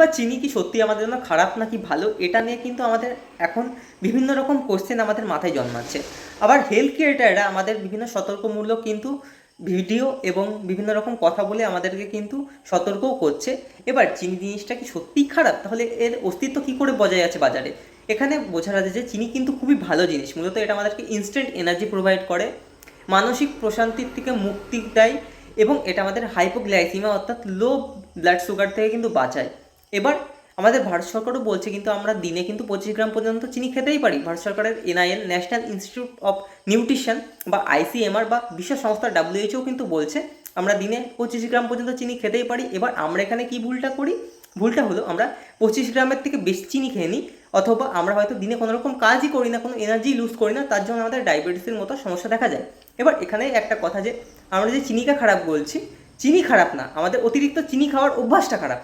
বা চিনি কি সত্যি আমাদের জন্য খারাপ নাকি ভালো? এটা নিয়ে কিন্তু আমাদের এখন বিভিন্ন রকম কোশ্চেন আমাদের মাথায় জন্মাচ্ছে। আবার হেলথ ক্রিয়েটাররা আমাদের বিভিন্ন সতর্কমূলক কিন্তু ভিডিও এবং বিভিন্ন রকম কথা বলে আমাদেরকে কিন্তু সতর্কও করছে। এবার চিনি জিনিসটা কি সত্যিই খারাপ? তাহলে এর অস্তিত্ব কি করে বজায় আছে বাজারে? এখানে বোঝা যাচ্ছে যে চিনি কিন্তু খুবই ভালো জিনিস। মূলত এটা আমাদেরকে ইনস্ট্যান্ট এনার্জি প্রোভাইড করে, মানসিক প্রশান্তির থেকে মুক্তি দেয় এবং এটা আমাদের হাইপোগ্লাইসিমা অর্থাৎ লো ব্লাড সুগার থেকে কিন্তু বাঁচায়। এবার আমাদের ভারত সরকারও বলছে কিন্তু আমরা দিনে কিন্তু পঁচিশ গ্রাম পর্যন্ত চিনি খেতেই পারি। ভারত সরকারের NIL, national institute of nutrition বা আইসিএমআর বা বিশ্ব সংস্থা ডাব্লিউএইচও কিন্তু বলছে, আমরা দিনে পঁচিশ গ্রাম পর্যন্ত চিনি খেতেই পারি। এবার আমরা এখানে কি ভুলটা করি? ভুলটা হলো আমরা পঁচিশ গ্রামের থেকে বেশি চিনি খেয়ে নিই, অথবা আমরা হয়তো দিনে কোনো রকম কাজই করি না, কোনো এনার্জি লুজ করি না, তার জন্য আমাদের ডায়াবেটিসের মতো সমস্যা দেখা যায়। এবার এখানে একটা কথা যে, আমরা যে চিনিকে খারাপ বলছি, চিনি খারাপ না, আমাদের অতিরিক্ত চিনি খাওয়ার অভ্যাসটা খারাপ।